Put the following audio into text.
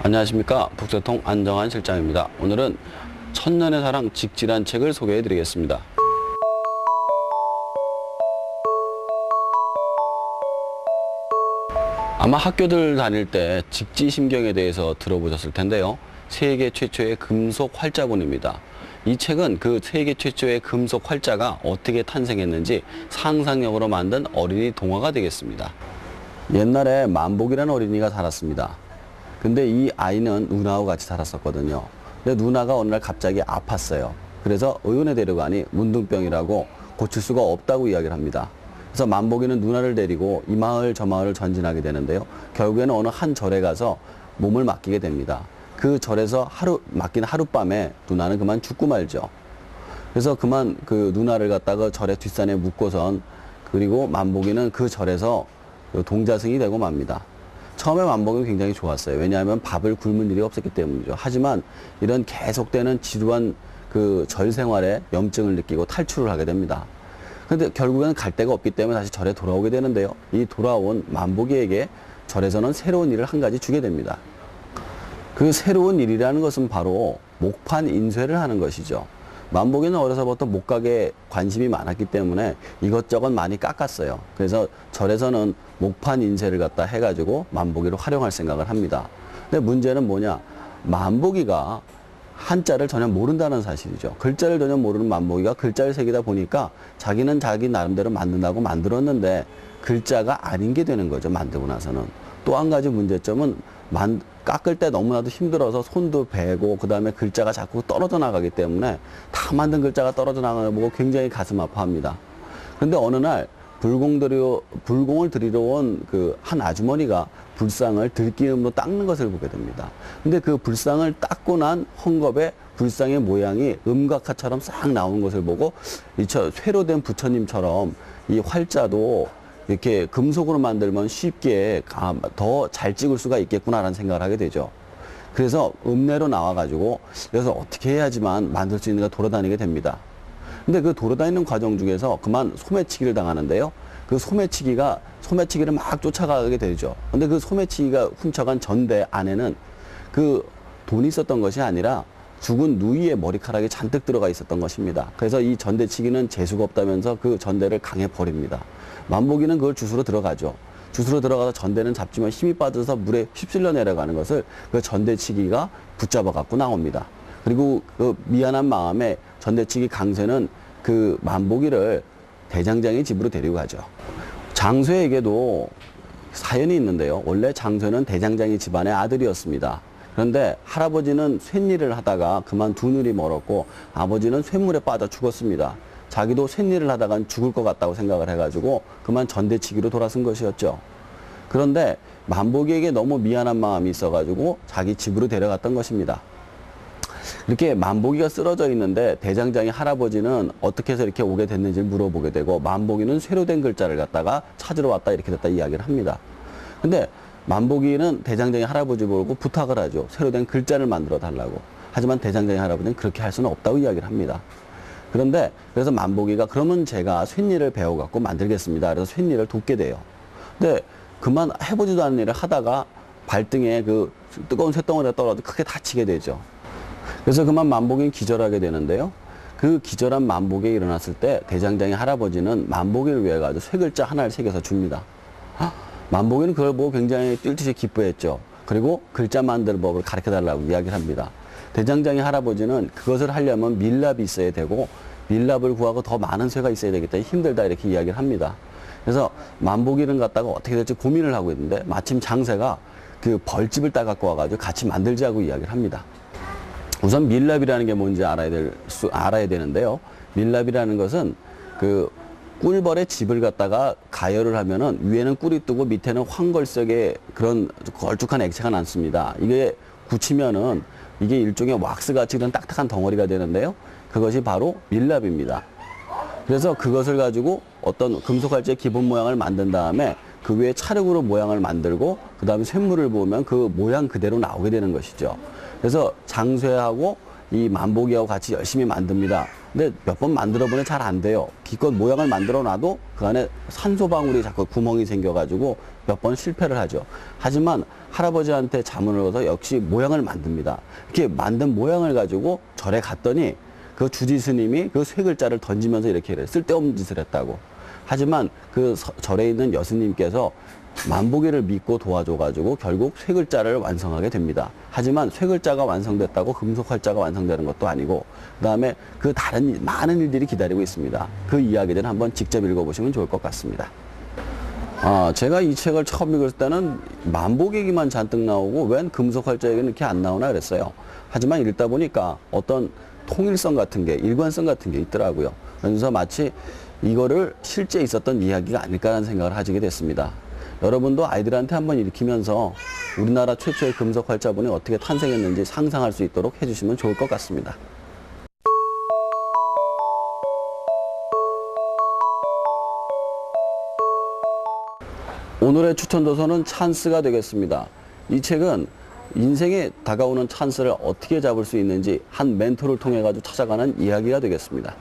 안녕하십니까 북새통 안정환 실장입니다. 오늘은 천년의 사랑 직질한 책을 소개해 드리겠습니다. 아마 학교들 다닐 때 직지심경에 대해서 들어보셨을 텐데요. 세계 최초의 금속 활자본입니다. 이 책은 그 세계 최초의 금속 활자가 어떻게 탄생했는지 상상력으로 만든 어린이 동화가 되겠습니다. 옛날에 만복이라는 어린이가 살았습니다. 근데 이 아이는 누나하고 같이 살았었거든요. 근데 누나가 어느 날 갑자기 아팠어요. 그래서 의원에 데려가니 문둥병이라고 고칠 수가 없다고 이야기를 합니다. 그래서 만복이는 누나를 데리고 이 마을 저 마을을 전진하게 되는데요. 결국에는 어느 한 절에 가서 몸을 맡기게 됩니다. 그 절에서 하루 맡긴 하룻밤에 누나는 그만 죽고 말죠. 그래서 그만 그 누나를 갖다가 절의 뒷산에 묶고선 그리고 만복이는 그 절에서 그 동자승이 되고 맙니다. 처음에 만복은 굉장히 좋았어요. 왜냐하면 밥을 굶은 일이 없었기 때문이죠. 하지만 이런 계속되는 지루한 그 절 생활에 염증을 느끼고 탈출을 하게 됩니다. 근데 결국에는 갈 데가 없기 때문에 다시 절에 돌아오게 되는데요. 이 돌아온 만복이에게 절에서는 새로운 일을 한 가지 주게 됩니다. 그 새로운 일이라는 것은 바로 목판 인쇄를 하는 것이죠. 만복이는 어려서부터 목각에 관심이 많았기 때문에 이것저것 많이 깎았어요. 그래서 절에서는 목판 인쇄를 갖다 해가지고 만복이를 활용할 생각을 합니다. 근데 문제는 뭐냐? 만복이가 한자를 전혀 모른다는 사실이죠. 글자를 전혀 모르는 만복이가 글자를 새기다 보니까 자기는 자기 나름대로 만든다고 만들었는데 글자가 아닌 게 되는 거죠. 만들고 나서는. 또 한 가지 문제점은 만, 깎을 때 너무나도 힘들어서 손도 베고 그다음에 글자가 자꾸 떨어져 나가기 때문에 다 만든 글자가 떨어져 나가는 거 보고 굉장히 가슴 아파합니다. 그런데 어느 날 불공 들여 불공을 드리러 온 그 한 아주머니가 불상을 들기름으로 닦는 것을 보게 됩니다. 근데 그 불상을 닦고 난 헝겊에 불상의 모양이 음각화처럼 싹 나오는 것을 보고 이처 쇠로 된 부처님처럼 이 활자도 이렇게 금속으로 만들면 쉽게 더 잘 찍을 수가 있겠구나라는 생각을 하게 되죠. 그래서 읍내로 나와가지고 여기서 어떻게 해야지만 만들 수 있는가 돌아다니게 됩니다. 근데 그 돌아다니는 과정 중에서 그만 소매치기를 당하는데요. 그 소매치기가 소매치기를 막 쫓아가게 되죠. 근데 그 소매치기가 훔쳐간 전대 안에는 그 돈이 있었던 것이 아니라 죽은 누이의 머리카락이 잔뜩 들어가 있었던 것입니다. 그래서 이 전대치기는 재수가 없다면서 그 전대를 강해 버립니다. 만복이는 그걸 주스로 들어가죠. 주스로 들어가서 전대는 잡지만 힘이 빠져서 물에 휩쓸려 내려가는 것을 그 전대치기가 붙잡아 갖고 나옵니다. 그리고 그 미안한 마음에 전대치기 강세는 그 만복이를 대장장의 집으로 데리고 가죠. 장쇠에게도 사연이 있는데요. 원래 장쇠는 대장장의 집안의 아들이었습니다. 그런데 할아버지는 쇳일을 하다가 그만 두 눈이 멀었고 아버지는 쇳물에 빠져 죽었습니다. 자기도 쇳일을 하다간 죽을 것 같다고 생각을 해가지고 그만 전대치기로 돌아선 것이었죠. 그런데 만복이에게 너무 미안한 마음이 있어가지고 자기 집으로 데려갔던 것입니다. 이렇게 만복이가 쓰러져 있는데 대장장이 할아버지는 어떻게 해서 이렇게 오게 됐는지 물어보게 되고 만복이는 쇠로 된 글자를 갖다가 찾으러 왔다 이렇게 됐다 이야기를 합니다. 근데 만복이는 대장장이 할아버지 보고 부탁을 하죠. 새로 된 글자를 만들어 달라고. 하지만 대장장이 할아버지는 그렇게 할 수는 없다고 이야기를 합니다. 그런데 그래서 만복이가 그러면 제가 쇳일을 배워갖고 만들겠습니다. 그래서 쇳일을 돕게 돼요. 근데 그만 해보지도 않은 일을 하다가 발등에 그 뜨거운 쇳덩어리가 떨어져 크게 다치게 되죠. 그래서 그만 만복이 기절하게 되는데요. 그 기절한 만복에 일어났을 때 대장장의 할아버지는 만복이를 위해 가지고 세 글자 하나를 새겨서 줍니다. 아, 만복이는 그걸 보고 굉장히 뛸 듯이 기뻐했죠. 그리고 글자 만드는 법을 가르쳐 달라고 이야기를 합니다. 대장장의 할아버지는 그것을 하려면 밀랍이 있어야 되고 밀랍을 구하고 더 많은 쇠가 있어야 되기 때문에 힘들다 이렇게 이야기를 합니다. 그래서 만복이를 갖다가 어떻게 될지 고민을 하고 있는데 마침 장세가 그 벌집을 따갖고 와가지고 같이 만들자고 이야기를 합니다. 우선 밀랍이라는 게 뭔지 알아야 될 수, 알아야 되는데요. 밀랍이라는 것은 그 꿀벌의 집을 갖다가 가열을 하면은 위에는 꿀이 뜨고 밑에는 황걸색의 그런 걸쭉한 액체가 남습니다. 이게 굳히면은 이게 일종의 왁스 같이 그런 딱딱한 덩어리가 되는데요. 그것이 바로 밀랍입니다. 그래서 그것을 가지고 어떤 금속할지의 기본 모양을 만든 다음에 그 위에 찰흙으로 모양을 만들고 그 다음에 쇳물을 보면 그 모양 그대로 나오게 되는 것이죠. 그래서 장쇠하고 이 만복이하고 같이 열심히 만듭니다. 근데 몇 번 만들어 보니 잘안 돼요. 기껏 모양을 만들어 놔도 그 안에 산소 방울이 자꾸 구멍이 생겨가지고 몇 번 실패를 하죠. 하지만 할아버지한테 자문을 얻어 역시 모양을 만듭니다. 이렇게 만든 모양을 가지고 절에 갔더니 그 주지 스님이 그 세 글자를 던지면서 이렇게. 쓸데없는 짓을 했다고. 하지만 그 서- 절에 있는 여스님께서 만보기를 믿고 도와줘가지고 결국 세 글자를 완성하게 됩니다. 하지만 세 글자가 완성됐다고 금속 활자가 완성되는 것도 아니고 그 다음에 그 다른 일- 많은 일들이 기다리고 있습니다. 그 이야기들은 한번 직접 읽어보시면 좋을 것 같습니다. 아, 제가 이 책을 처음 읽을 때는 만보기기만 잔뜩 나오고 웬 금속 활자 얘기는 이렇게 안 나오나 그랬어요. 하지만 읽다 보니까 어떤 통일성 같은 게, 일관성 같은 게 있더라고요. 그래서 마치 이거를 실제 있었던 이야기가 아닐까라는 생각을 하게 됐습니다. 여러분도 아이들한테 한번 읽히면서 우리나라 최초의 금속 활자본이 어떻게 탄생했는지 상상할 수 있도록 해주시면 좋을 것 같습니다. 오늘의 추천 도서는 찬스가 되겠습니다. 이 책은 인생에 다가오는 찬스를 어떻게 잡을 수 있는지 한 멘토를 통해 가지고 찾아가는 이야기가 되겠습니다.